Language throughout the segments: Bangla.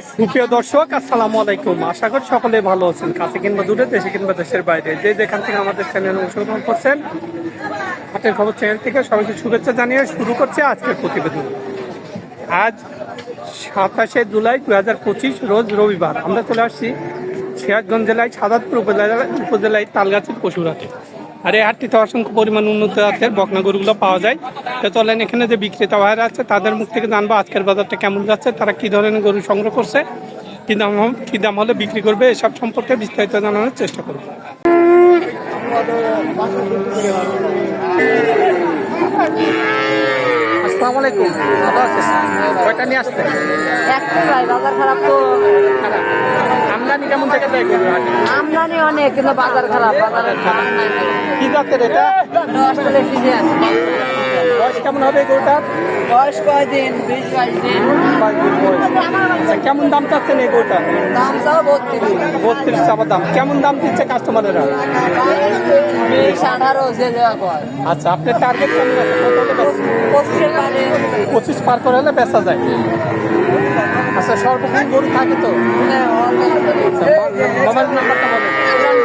সুপ্রিয় দর্শক, আসসালামু আলাইকুম। আশা করি সকলে ভালো আছেন। কাছে কিংবা দূরে, দেশে কিংবা দেশের বাইরে। যে যেখান থেকে আমাদের চ্যানেল অংশগ্রহণ করছেন হাতের খবর চ্যানেল থেকে সবাইকে শুভেচ্ছা জানিয়ে শুরু করছে আজকের প্রতিবেদন। আজ সাতাশে জুলাই দু হাজার পঁচিশ, রোজ রবিবার। আমরা চলে আসছি সিরাজগঞ্জ জেলায় সাদাতপুর উপজেলায় উপজেলায় তালগাছির পশুরহাটে আর এই হাটটিতে অসংখ্য পরিমাণ উন্নত জাতের বকনা গরুগুলো পাওয়া যায়। তো চলেন এখানে যে বিক্রেতা ভাইরা আছে তাদের মুখ থেকে জানব আজকের বাজারটা কেমন যাচ্ছে তারা কি ধরনের গরু সংগ্রহ করছে কি দাম কি দাম হলে বিক্রি করবে এসব সম্পর্কে বিস্তারিত জানানোর চেষ্টা করব। আসসালামু আলাইকুম ভালো আছেন? কয়টা নিয়ে আসতে বাজার খারাপ তো। আমদানি কেমন থেকে যায়? আমদানি অনেক কিন্তু বাজার খারাপ বাজারের কি জাতের এটা? Australia season. বয়স কেমন হবে গরুটার? বয়স কয়দিন? বিশ বাইশ দিন। আচ্ছা, কেমন দাম চাচ্ছেন এই গরুটার দাম চাও বত্রিশ। বত্রিশ চাপা দাম। কেমন দাম দিচ্ছে কাস্টমারেরা? বিশ আঠারো যে কয়। আচ্ছা আপনার টার্গেট কেমন আছে? পঁচিশ পার করে হলে বেচা যায়। আচ্ছা সর্বক্ষণ গরু থাকে তো? আচ্ছা মোবাইল নাম্বারটা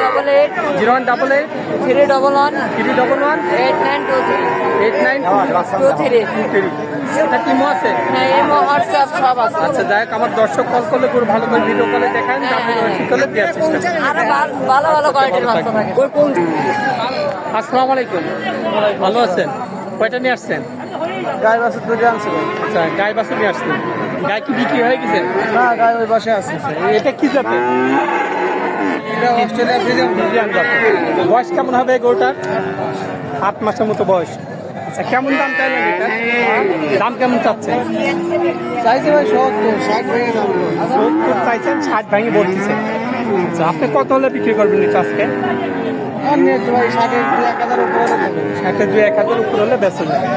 double eight zero one double eight three double one three double one eight nine two three eight nine two three two three এটা টিমও আছে হ্যাঁ এমও হোয়াটসঅ্যাপ সব আছে আচ্ছা যাই হোক আমার দর্শক কল করলে ভালো করে ভিডিও কলে দেখান আপনি দেওয়ার চেষ্টা করেন আরও ভালো- ভালো ভালো কোয়ালিটির বাচ্চা থাকে। আসসালামু আলাইকুম। ভালো আছেন? কয়টা নিয়ে আসছেন? গায়ে বাসে দুটো আনছিল আচ্ছা গাই বাছুর নিয়ে আসছেন। গাই কি বিক্রি হয়ে গেছে? না গায়ে ওই বাসে আছে। এটা কি জাতের? বয়স কেমন হবে গরুটার? আট মাসের মতো বয়স। আচ্ছা কেমন দাম চাইলেন এটা? দাম কেমন চাচ্ছেন চাইছে ভাই সত্তর ষাট ভেঙে দাম সত্তর চাইছেন ষাট ভাঙি বলতেছে। আচ্ছা আপনি কত হলে বিক্রি করবেন এটা আজকে? ষাটের দু এক হাজার উপরে দেবে। ষাটে এক হাজার উপর হলে বেঁচে যাবে।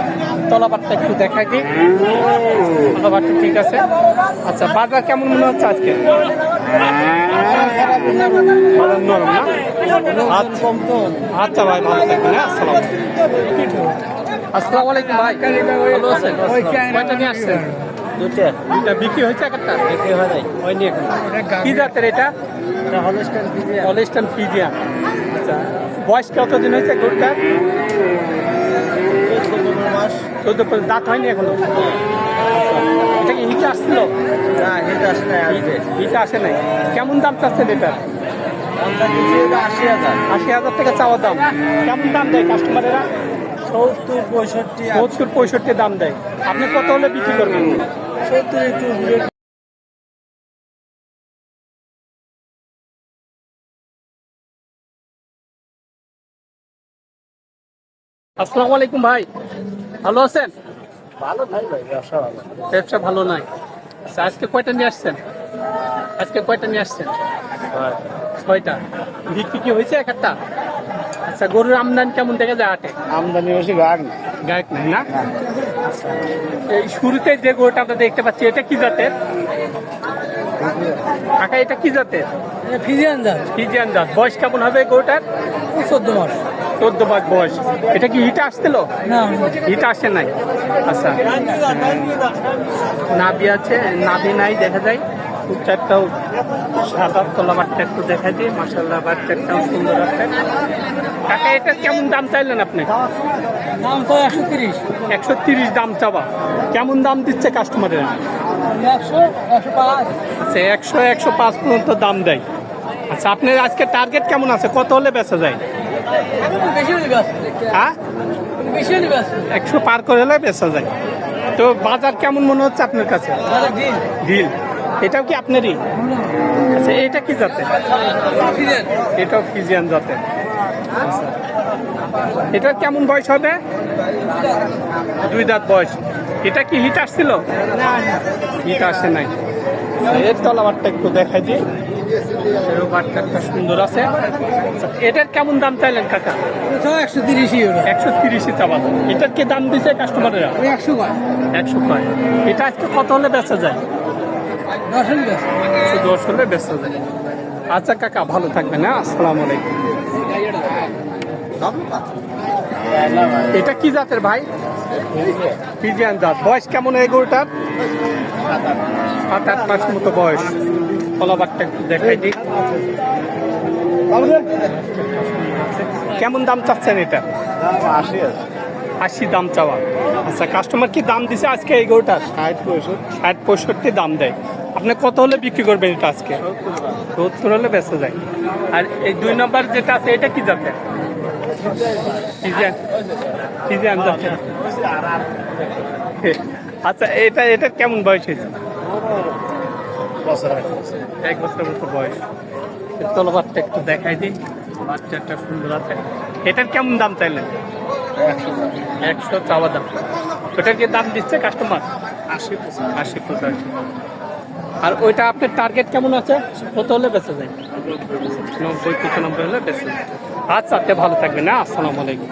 তলাবারটা একটু দেখাই দিই। তলাবারটা ঠিক আছে। আচ্ছা বাজার কেমন মনে হচ্ছে আজকে? আচ্ছা আচ্ছা ভাই ভালো থাকবেন হ্যাঁ আসসালাম আসসালামু আলাইকুম ভাই ভালো আছেন? কয়টা নিয়ে আসছেন? দুটো বিক্রি হয়েছে একটা? বিক্রি হয় নাই। হয়নি এখন? কি জাতের এটা? আচ্ছা বয়স কতদিন হয়েছে গরুটার? চোদ্দ পর্যন্ত দাঁত হয়নি এখনও। এটা কি হিটে আসছিল? না এটা আসে নাই হিটে আসে নাই। কেমন দাম চাচ্ছেন এটা? আমরা কিছু এটা আশি হাজার। আশি হাজার টাকা চাওয়া দাম। কেমন দাম দেয় কাস্টমারেরা সত্তর পঁয়ষট্টি সত্তর পঁয়ষট্টি দাম দেয়। আপনি কত হলে বিক্রি করবেন? সত্তর একটু আসসালামু আলাইকুম ভাই। ভালো আছেন? ভালো ভাই ভাই ব্যবসা ভালো। ব্যবসা ভালো নাই। আচ্ছা আজকে কয়টা নিয়ে আসছেন? আজকে কয়টা নিয়ে আসছেন? ছয়টা। বিক্রি কি হয়েছে এক একটা? আচ্ছা গরুর আমদানি কেমন দেখা যায় আটে? আমদানি বেশি ভাগ না গায়ক নাই না? আচ্ছা এই শুরুতে যে গরুটা আমরা দেখতে পাচ্ছি এটা কি জাতের? কাকা এটা কি জাতের? ফ্রিজিয়ান যা ফিজিয়ান জাত। বয়স কেমন হবে গরুটার? চোদ্দ মাস। চোদ্দ মাস বয়স। এটা কি হিট আসছিল? হিট আসে নাই? আচ্ছা। নাভি আছে নাভি নাই দেখা যায় খুব চারটাও সাদা তলা বাটটা একটু দেখা দিই। মাসাল্লাহ বাটটা একটাও সুন্দর আছে। কাকা এটা কেমন দাম চাইলেন আপনি? দাম তো একশো তিরিশ। একশো তিরিশ দাম চাবা কেমন দাম দিচ্ছে কাস্টমারেরা আচ্ছা একশো একশো পাঁচ পর্যন্ত দাম দেয়। আচ্ছা আপনার আজকে টার্গেট কেমন আছে? কত হলে বেচা যায়? হ্যাঁ? একশো পার করে হলে বেচা যায়। তো বাজার কেমন মনে হচ্ছে আপনার কাছে? ডিল। এটাও কি আপনারই? আচ্ছা এটা কি জাতের? এটাও ফিজিয়ান জাতের। আচ্ছা। এটা কেমন বয়স হবে? দুই দাঁত বয়স। এটা কি হিট আসছিল? হিট আসে নাই। এর তলাবারটা একটু দেখাই দিই। সুন্দর আছে। আচ্ছা, এটার কেমন দাম চাইলেন কাকা? একশো তিরিশই একশো তিরিশই চাবা এটার কি দাম দিছে কাস্টমারেরা একশো একশো কয় এটা আজকে কত হলে বেচা যায়? দশ হলে ব্যস্ত শুধু দশ হলে বেচা যায়। আচ্ছা কাকা ভালো থাকবেন হ্যাঁ? আসসালামু আলাইকুম। এটা কি জাতের ভাই? ফিজিয়ান জাত। বয়স কেমন এই গরুটার? সাত আট মাস মতো বয়স। কলাবারটা একটু দেখাই দিই। কেমন দাম চাচ্ছেন এটা? আশি দাম চাওয়া। আচ্ছা কাস্টমার কি দাম দিছে আজকে এই ষাট পঁয়ষট্টি ষাট পঁয়ষট্টি দাম দেয়। আপনি কত হলে বিক্রি করবেন এটা আজকে? সত্তর হলে বেঁচে যায়। আর এই দুই নম্বর যেটা আছে, এটা কি যাচ্ছে আচ্ছা এটা এটা কেমন বয়স হয়েছে? বছর এক বছরের মতো বয়স। তলবারটা একটু দেখাই দিই। বাচ্চাটা সুন্দর আছে। এটার কেমন দাম চাইলেন? একশো একশো চাওয়া দাম। ওটার কি দাম দিচ্ছে কাস্টমার আশি আশি পঁচাশি আর ওইটা আপনার টার্গেট কেমন আছে? কত হলে বেঁচে যায়? নব্বই পঁচানব্বই হলে বেঁচে যায়। আচ্ছা তে ভালো থাকবেন না আসসালামু আলাইকুম।